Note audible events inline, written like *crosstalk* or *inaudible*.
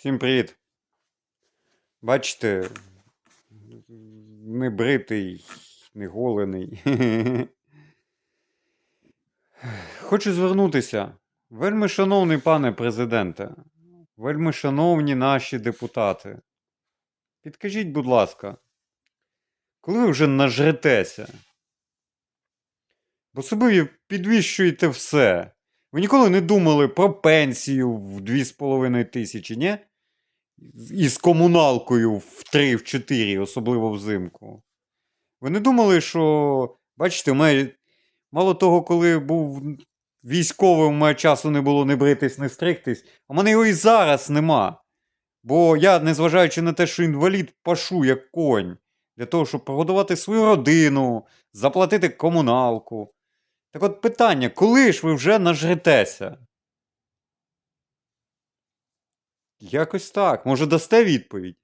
Всім привіт. Бачите, не бритий, не голений. *laughs* Хочу звернутися. Вельми шановний пане президенте, вельми шановні наші депутати. Підкажіть, будь ласка, коли ви вже нажретеся? Бо собі підвищуєте все. Ви ніколи не думали про пенсію в 2,5 тисячі, ні? І з комуналкою в 3, в 4, особливо взимку. Ви не думали, що. Бачите, у мало того, коли був військовим, у мене часу не було не бритись, не стригтись, а в мене його і зараз нема. Бо я, незважаючи на те, що інвалід, пашу як конь, для того, щоб прогодувати свою родину, заплатити комуналку. Так от питання, коли ж ви вже нажретеся? Якось так. Може, дасте відповідь?